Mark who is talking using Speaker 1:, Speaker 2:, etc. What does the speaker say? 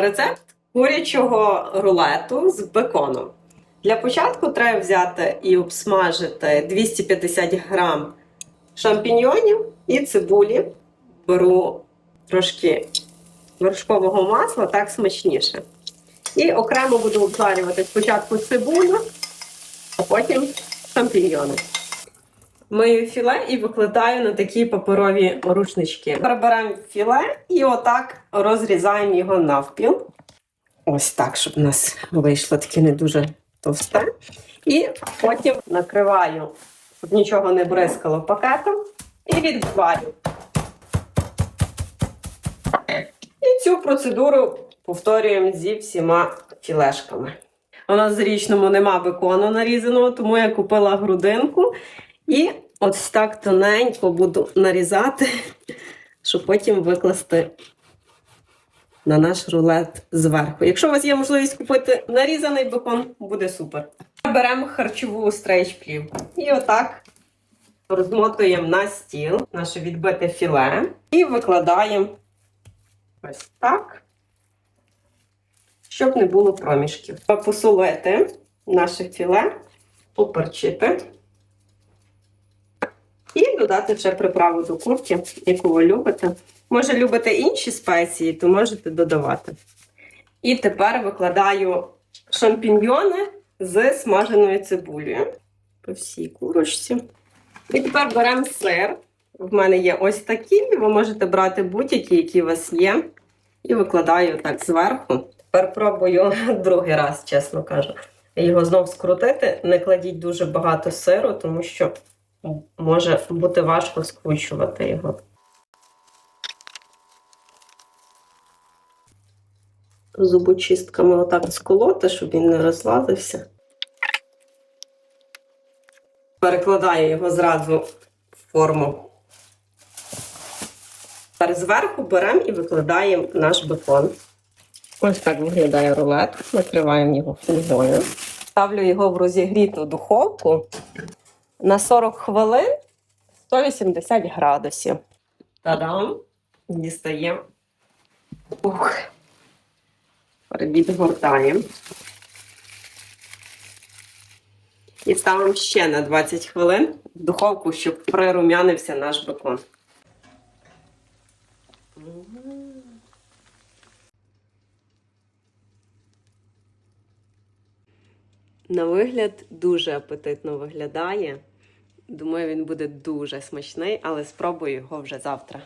Speaker 1: Рецепт курячого рулету з беконом. Для початку треба взяти і обсмажити 250 грам шампіньйонів і цибулі. Беру трошки вершкового масла, так смачніше. І окремо буду обжарювати спочатку цибулю, а потім шампіньйони. Мию філе і викладаю на такі паперові рушнички. Переберемо філе і отак розрізаємо його навпіл. Ось так, щоб у нас вийшло таке не дуже товсте. І потім накриваю, щоб нічого не бризкало пакетом, і відбиваю. І цю процедуру повторюємо зі всіма філешками. У нас в річному нема бекону нарізаного, тому я купила грудинку і ось так тоненько буду нарізати, щоб потім викласти на наш рулет зверху. Якщо у вас є можливість купити нарізаний бекон, буде супер. Беремо харчову стрейч плівку і отак розмотуємо на стіл наше відбите філе і викладаємо ось так, щоб не було проміжків. Посолити наше філе, поперчити. Додати ще приправу до курки, яку ви любите. Може, любите інші спеції, то можете додавати. І тепер викладаю шампіньйони з смаженою цибулею по всій курочці. І тепер беремо сир. В мене є ось такі, ви можете брати будь-які, які у вас є. І викладаю так зверху. Тепер пробую другий раз, чесно кажу. Його знов скрутити. Не кладіть дуже багато сиру, тому що може бути важко скручувати його. Зубочистками отак сколоти, щоб він не розлазився. Перекладаю його зразу в форму. Тепер зверху беремо і викладаємо наш бекон. Ось так виглядає рулет. Накриваємо його фольгою. Ставлю його в розігріту духовку на 40 хвилин 180 градусів. Та-дам! Дістаємо. Ух. Відгортаємо. І ставимо ще на 20 хвилин в духовку, щоб прирум'янився наш бекон. На вигляд дуже апетитно виглядає. Думаю, він буде дуже смачний, але спробую його вже завтра.